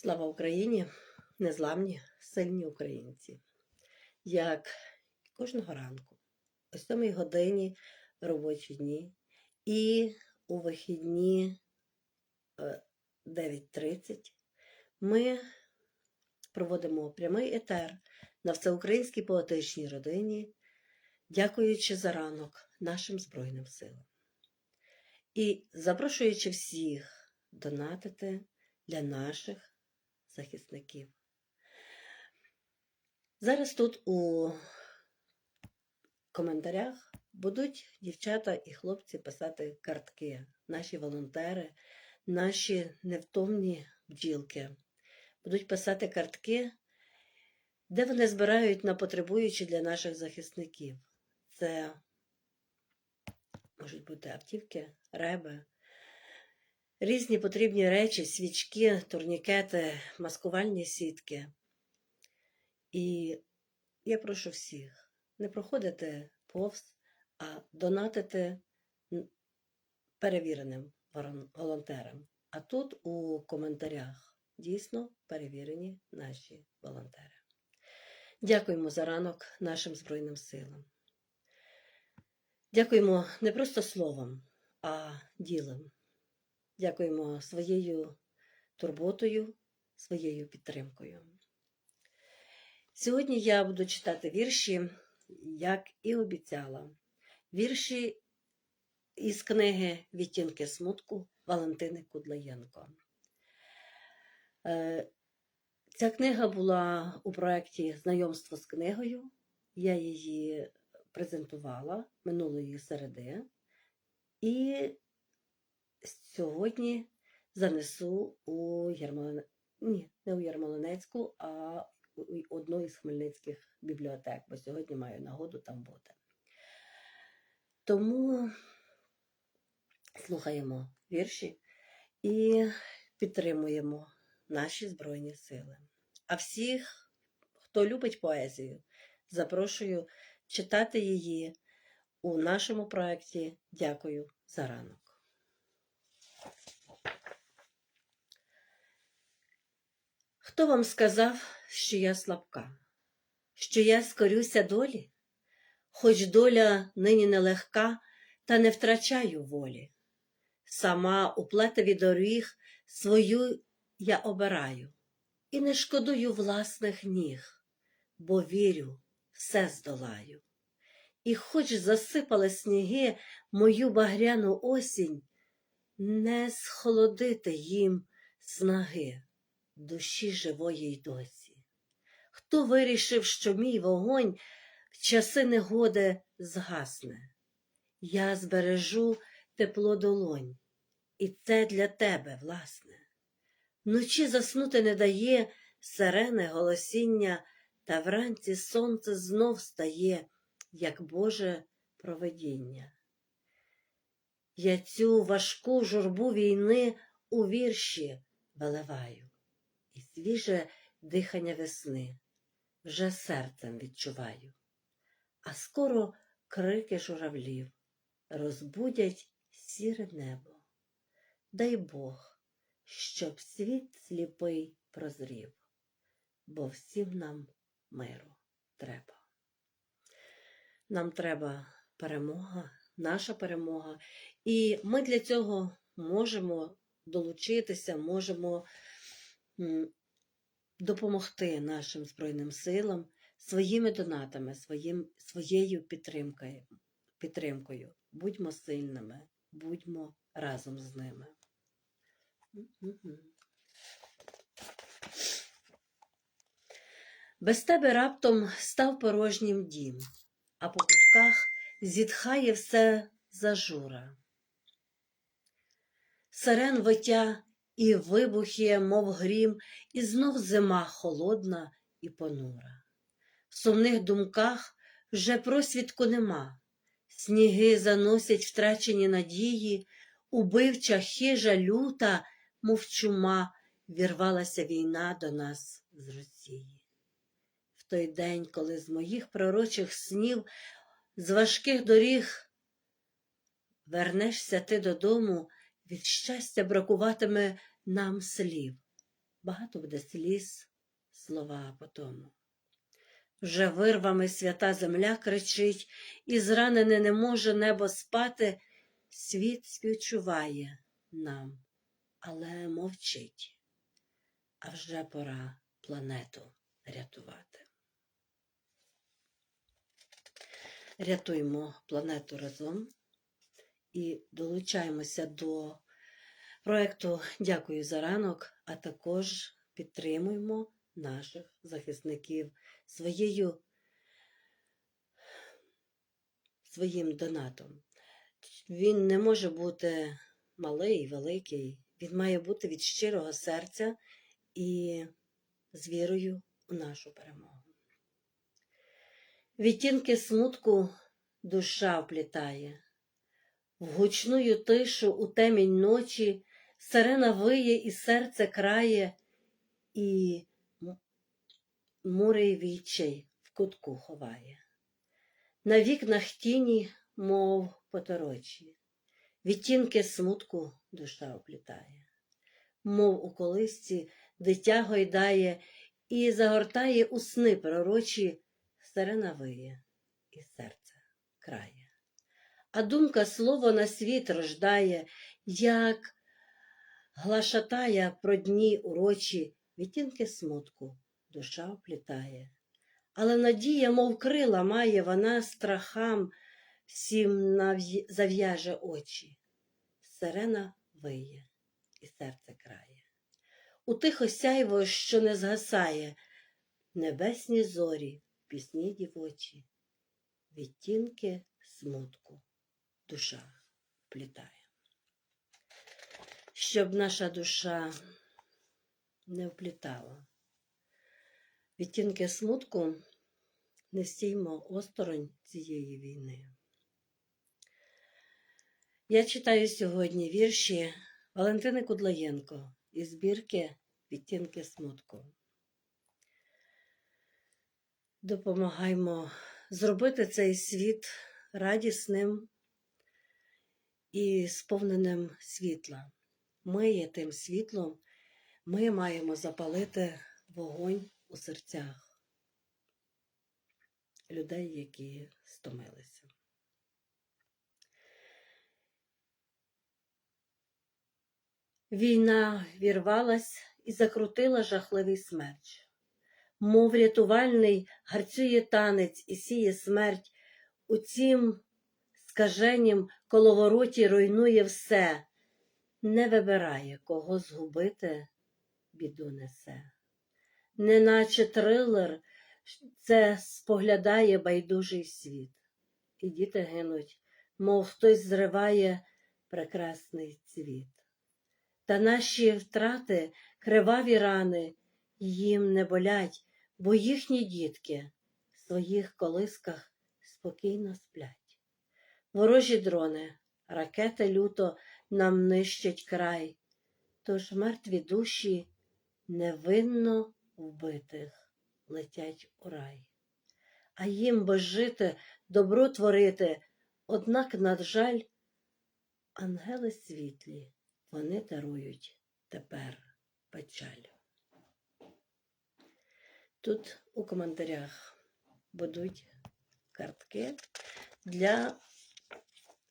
Слава Україні! Незламні, сильні українці. Як кожного ранку, о 7 годині робочі дні і у вихідні е, 9.30 ми проводимо прямий етер на всеукраїнській поетичній родині, дякуючи за ранок нашим Збройним силам. І запрошуючи всіх донатити для наших захисників. Зараз тут у коментарях будуть дівчата і хлопці писати картки, наші волонтери, наші невтомні бджілки. Будуть писати картки, де вони збирають на потребуючі для наших захисників. Це можуть бути автівки, реби, різні потрібні речі, свічки, турнікети, маскувальні сітки. І я прошу всіх не проходити повз, а донатити перевіреним волонтерам. А тут у коментарях дійсно перевірені наші волонтери. Дякуємо за ранок нашим Збройним силам. Дякуємо не просто словом, а ділом. Дякуємо своєю турботою, своєю підтримкою. Сьогодні я буду читати вірші, як і обіцяла. Вірші із книги Відтінки смутку Валентини Кудлаєнко. Е, Ця книга була у проєкті Знайомство з книгою. Я її презентувала минулої середи. І сьогодні занесу у Ярмолине... Ні, не у Ярмолинецьку, а у одну із хмельницьких бібліотек, бо сьогодні маю нагоду там бути. Тому слухаємо вірші і підтримуємо наші Збройні Сили. А всіх, хто любить поезію, запрошую читати її у нашому проєкті Дякую за ранок. Хто вам сказав, що я слабка, що я скорюся долі? Хоч доля нині нелегка, та не втрачаю волі. Сама у плетеві доріг свою я обираю і не шкодую власних ніг, бо вірю, все здолаю. І хоч засипали сніги мою багряну осінь, не схолодити їм снаги душі живої й досі. Хто вирішив, що мій вогонь в часи негоди згасне? Я збережу тепло долонь, і це для тебе, власне. Вночі заснути не дає сирене голосіння, та вранці сонце знов стає, як Боже провидіння. Я цю важку журбу війни у вірші виливаю, свіже дихання весни вже серцем відчуваю, а скоро крики журавлів розбудять сіре небо. Дай Бог, щоб світ сліпий прозрів, бо всім нам миру треба. Нам треба перемога, наша перемога, і ми для цього можемо долучитися, можемо допомогти нашим Збройним силам своїми донатами, своїм, своєю підтримкою, підтримкою. Будьмо сильними, будьмо разом з ними. Без тебе раптом став порожнім дім, а по кутках зітхає все зажура. Сирен виття і вибухи, мов грім, і знов зима холодна і понура. В сумних думках вже просвідку нема, сніги заносять втрачені надії, убивча хижа люта, мов чума, вірвалася війна до нас з Росії. В той день, коли з моїх пророчих снів, з важких доріг вернешся ти додому, від щастя бракуватиме нам слів, багато буде сліз, слова по тому. Вже вирвами свята земля кричить, і зранене не може небо спати, світ співчуває нам, але мовчить, а вже пора планету рятувати. Рятуймо планету разом і долучаємося до проекту Дякую за ранок, а також підтримуємо наших захисників своєю, своїм донатом. Він не може бути малий, великий, він має бути від щирого серця і з вірою у нашу перемогу. Відтінки смутку душа вплітає, в гучную тишу у темінь ночі сирена виє і серце крає, і мурий відчай в кутку ховає. На вікнах тіні, мов поторочі, відтінки смутку душа оплітає, мов у колисці дитя гойдає і загортає у сни пророчі, сирена виє і серце крає. А думка слово на світ рождає, як глашатая про дні урочі, відтінки смутку душа вплітає. Але надія, мов крила, має вона страхам всім зав'яже очі. Сирена виє і серце крає. У тихо сяйво, що не згасає, небесні зорі, пісні дівочі, відтінки смутку душа вплітає. Щоб наша душа не вплітала. Відтінки смутку не стіймо осторонь цієї війни. Я читаю сьогодні вірші Валентини Кудлаєнко із збірки Відтінки смутку. Допомагаймо зробити цей світ радісним і сповненим світла. Ми є тим світлом, ми маємо запалити вогонь у серцях людей, які стомилися. Війна вірвалась і закрутила жахливий смерч. Мов рятувальний гарцює танець і сіє смерть, у цім скаженім коловороті руйнує все, не вибирає, кого згубити, біду несе. Неначе трилер це споглядає байдужий світ, і діти гинуть, мов хтось зриває прекрасний цвіт. Та наші втрати, криваві рани їм не болять, бо їхні дітки в своїх колисках спокійно сплять. Ворожі дрони, ракети люто нам нищать край, тож мертві душі невинно вбитих летять у рай. А їм би жити, добро творити, однак, на жаль, ангели світлі, вони дарують тепер печаль. Тут у коментарях будуть картки для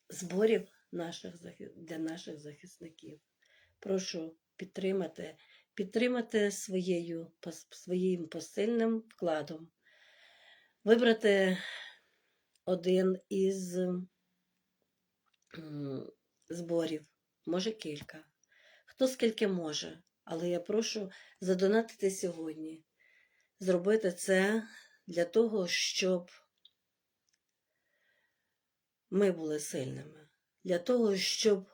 зборів наших, для наших захисників. Прошу підтримати, підтримати своєю, своїм посильним вкладом, вибрати один із зборів, може кілька. Хто скільки може, але я прошу задонатити сьогодні. Зробити це для того, щоб ми були сильними, для того, щоб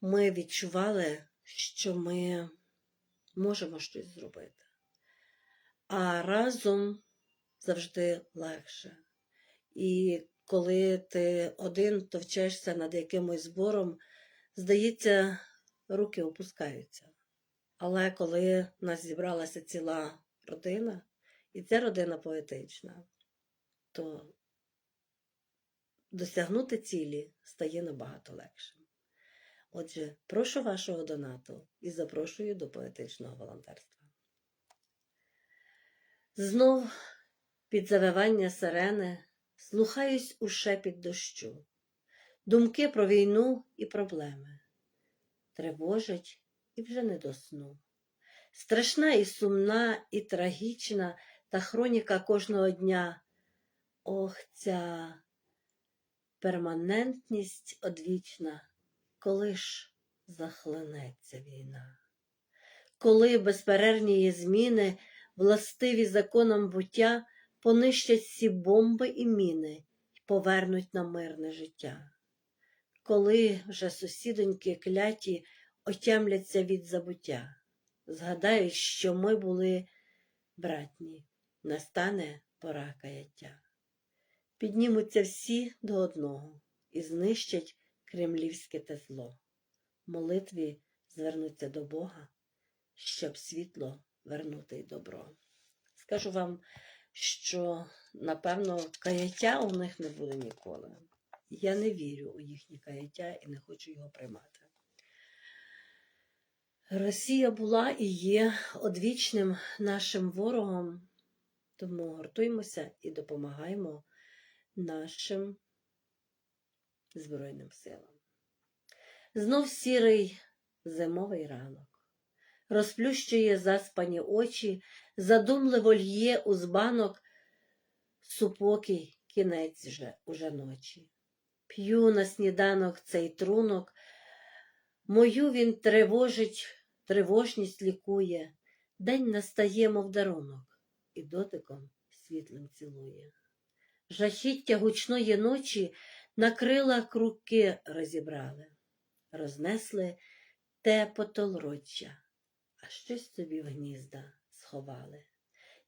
ми відчували, що ми можемо щось зробити. А разом завжди легше. І коли ти один товчешся над якимось збором, здається, руки опускаються. Але коли в нас зібралася ціла родина, і ця родина поетична, то досягнути цілі стає набагато легшим. Отже, прошу вашого донату і запрошую до поетичного волонтерства. Знов під завивання сирени слухаюсь у шепіт дощу, думки про війну і проблеми. Тривожить і вже не до сну. Страшна і сумна, і трагічна та хроніка кожного дня. Ох, ця перманентність одвічна, коли ж захлинеться війна, коли безперервні її зміни, властиві законам буття, понищать всі бомби і міни й повернуть на мирне життя. Коли вже сусідоньки кляті отямляться від забуття, згадають, що ми були братні, настане пора каяття. Піднімуться всі до одного і знищать кремлівське те зло. Молитві звернуться до Бога, щоб світло вернути й добро. Скажу вам, що, напевно, каяття у них не буде ніколи. Я не вірю у їхнє каяття і не хочу його приймати. Росія була і є одвічним нашим ворогом, тому гуртуємося і допомагаємо нашим Збройним силам. Знов сірий зимовий ранок розплющує заспані очі, задумливо лє у збанок супокій кінець вже уже ночі. П'ю на сніданок цей трунок, мою він тривожить, тривожність лікує, день настає, мов дарунок, і дотиком світлим цілує. Жахіття гучної ночі на крилах руки розібрали, рознесли те потолроччя, а щось собі в гнізда сховали.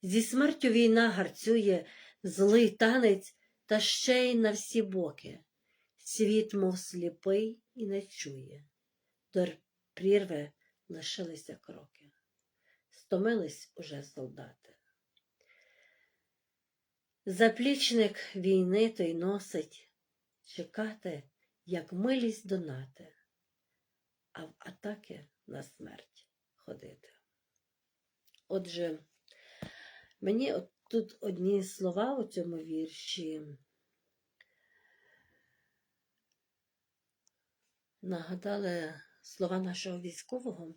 Зі смертю війна гарцює злий танець та ще й на всі боки. Світ, мов сліпий, і не чує. До прірви лишилися кроки. Стомились уже солдати. Заплічник війни той носить чекати, як милість донати, а в атаки на смерть ходити. Отже, мені от тут одні слова у цьому вірші нагадали слова нашого військового.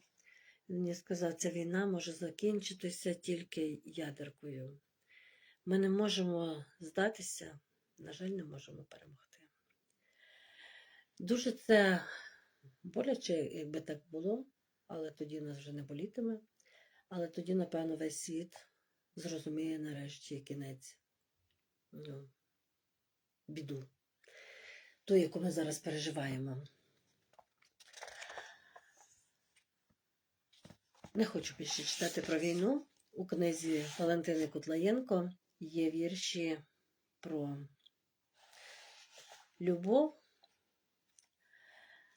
Він мені сказав, ця війна може закінчитися тільки ядеркою. Ми не можемо здатися, на жаль, не можемо перемогти. Дуже це боляче, якби так було, але тоді нас вже не болітиме. Але тоді, напевно, весь світ зрозуміє нарешті кінець ну, біду, ту, яку ми зараз переживаємо. Не хочу більше читати про війну. У книзі Валентини Кутлаєнко є вірші про любов,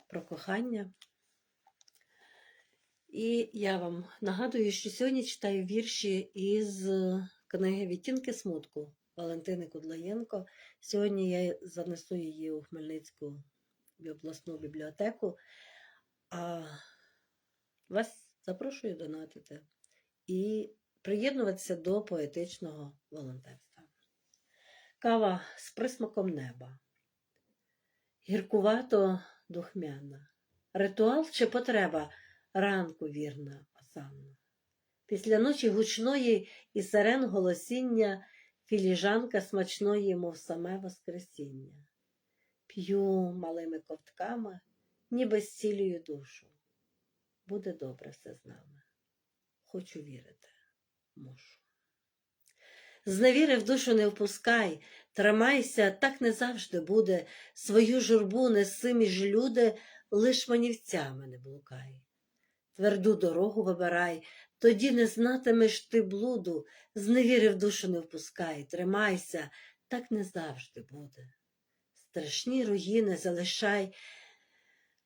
про кохання. І я вам нагадую, що сьогодні читаю вірші із книги Відтінки смутку Валентини Кудлаєнко. Сьогодні я занесу її у Хмельницьку обласну бібліотеку, а вас запрошую донатити і приєднуватися до поетичного волонтерства. Кава з присмаком неба. Гіркувато духмяна. Ритуал чи потреба ранку вірна осанна. Після ночі гучної і сирен голосіння філіжанка смачної, мов саме Воскресіння. П'ю малими ковтками, ніби зцілюю душу. Буде добре все з нами. Хочу вірити, мушу. Зневіри в душу не впускай, тримайся, так не завжди буде. Свою журбу неси між люди, лиш манівцями не блукай. Тверду дорогу вибирай, тоді не знатимеш ти блуду, зневіри в душу не впускай, тримайся, так не завжди буде. Страшні руїни залишай,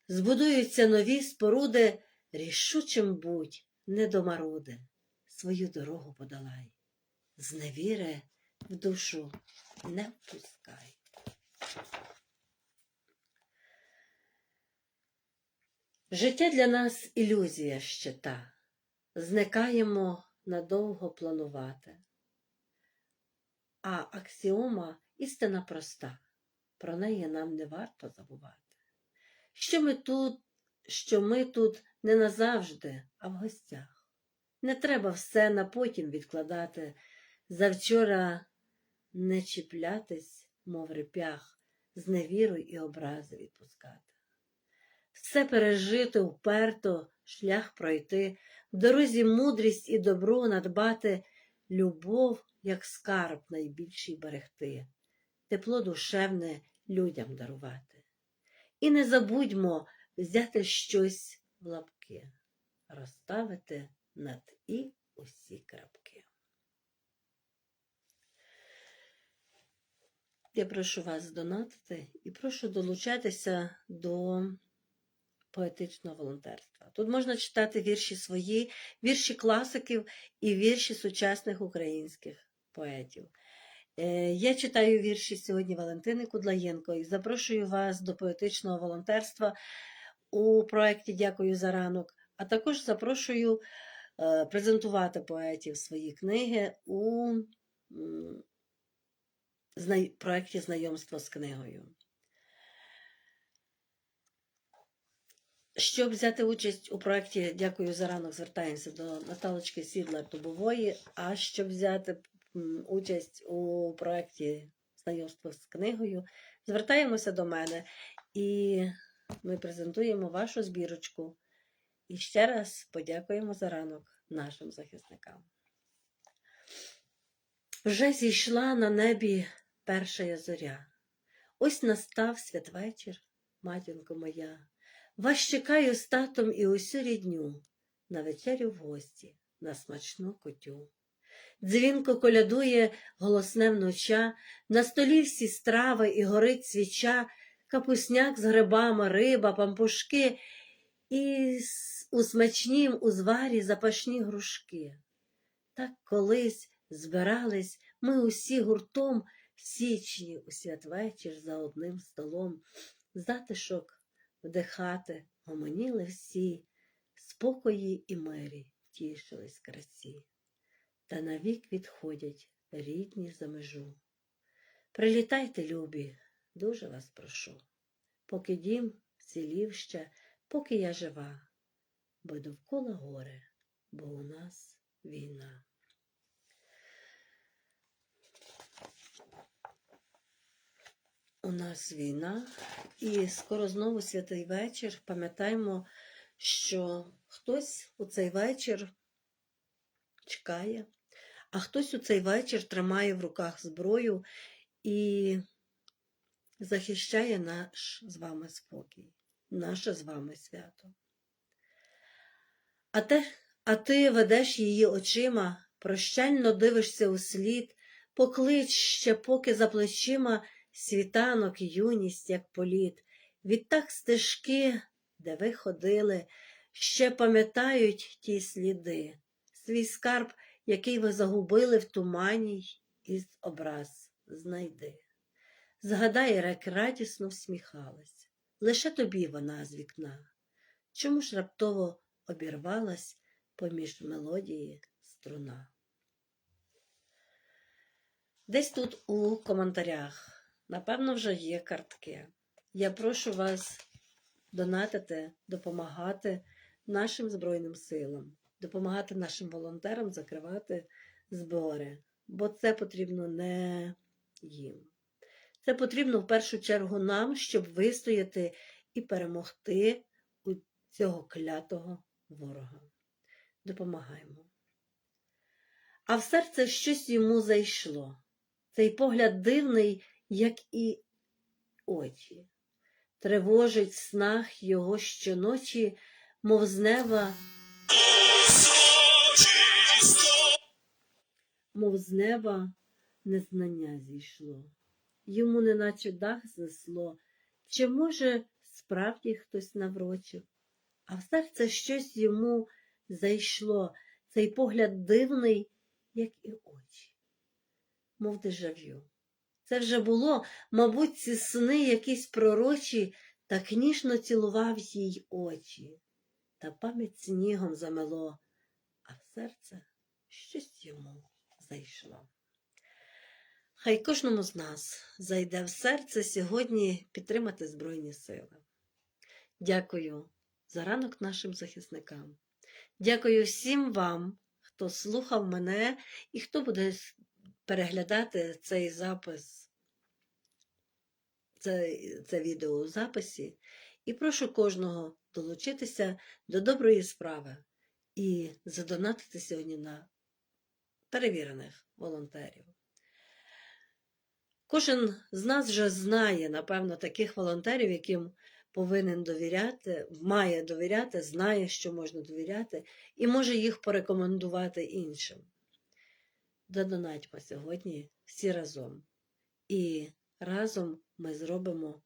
збудуються нові споруди, рішучим будь, не до маруди, свою дорогу подолай, зневіри в душу не впускай. Життя для нас ілюзія ще та, зникаємо надовго планувати. А аксіома істина проста, про неї нам не варто забувати. Що ми тут, що ми тут не назавжди, а в гостях. Не треба все на потім відкладати, завчора не чіплятись, мов репях, з невіру і образи відпускати. Все пережити вперто, шлях пройти, в дорозі мудрість і добро надбати, любов, як скарб найбільший берегти, тепло душевне людям дарувати. І не забудьмо взяти щось в лапки, розставити над і усі крапки. Я прошу вас донатити і прошу долучатися до поетичного волонтерства. Тут можна читати вірші свої, вірші класиків і вірші сучасних українських поетів. Е, Я читаю вірші сьогодні Валентини Кудлаєнко і запрошую вас до поетичного волонтерства у проєкті Дякую за ранок, а також запрошую презентувати поетів свої книги у проєкті Знайомство з книгою. Щоб взяти участь у проєкті Дякую за ранок, звертаємося до Наталочки Сідлер Дубової. А щоб взяти участь у проєкті Знайомство з книгою, звертаємося до мене і ми презентуємо вашу збірочку. І ще раз подякуємо за ранок нашим захисникам. Вже зійшла на небі перша зоря. Ось настав святвечір, матінко моя. Вас чекаю з татом і усю рідню на вечерю в гості, на смачну котю. Дзвінко колядує голосне вноча, на столі всі страви і горить свіча, капусняк з грибами, риба, пампушки і у смачнім узварі запашні грушки. Так колись збирались ми усі гуртом в січні у святвечір за одним столом. Затишок вдихати, гомоніли всі, спокої і мирі тішились красі. Та навік відходять рідні за межу. Прилітайте, любі, дуже вас прошу, поки дім цілів ще, поки я жива, бо довкола горе, бо у нас війна. У нас війна, і скоро знову святий вечір. Пам'ятаємо, що хтось у цей вечір чекає, а хтось у цей вечір тримає в руках зброю і захищає наш з вами спокій, наше з вами свято. А, те, а ти ведеш її очима, прощально дивишся у слід, поклич ще поки за плечима світанок, юність, як політ. Відтак стежки, де ви ходили, ще пам'ятають ті сліди, свій скарб, який ви загубили в тумані із образ знайди. Згадай, як радісно всміхалась, лише тобі вона з вікна. Чому ж раптово обірвалась поміж мелодії струна? Десь тут у коментарях, напевно, вже є картки. Я прошу вас донатити, допомагати нашим Збройним силам, допомагати нашим волонтерам закривати збори, бо це потрібно не їм. Це потрібно в першу чергу нам, щоб вистояти і перемогти у цього клятого ворога. Допомагаємо. А в серце щось йому зайшло. Цей погляд дивний, як і очі. Тривожить в снах його щоночі, мов з неба, мов з неба незнання зійшло. Йому неначе дах знесло, чи, може, справді хтось наврочив, а в серце щось йому зайшло, цей погляд дивний, як і очі, мов дежав'ю. Це вже було, мабуть, ці сни якісь пророчі, так ніжно цілував їй очі, та пам'ять снігом замело, а в серце щось йому зайшло. Хай кожному з нас зайде в серце сьогодні підтримати Збройні Сили. Дякую за ранок нашим захисникам. Дякую всім вам, хто слухав мене і хто буде переглядати цей запис, це, це відео у записі. І прошу кожного долучитися до доброї справи і задонатити сьогодні на перевірених волонтерів. Кожен з нас вже знає, напевно, таких волонтерів, яким повинен довіряти, має довіряти, знає, що можна довіряти, і може їх порекомендувати іншим. Додонатьмо сьогодні всі разом. І разом ми зробимо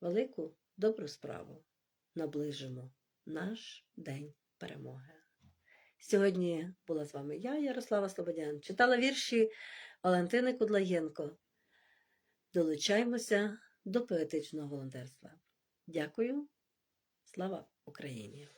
велику добру справу. Наближимо наш день перемоги. Сьогодні була з вами я, Ярослава Слободян, читала вірші Валентини Кудлаєнко. Долучаймося до поетичного волонтерства. Дякую. Слава Україні!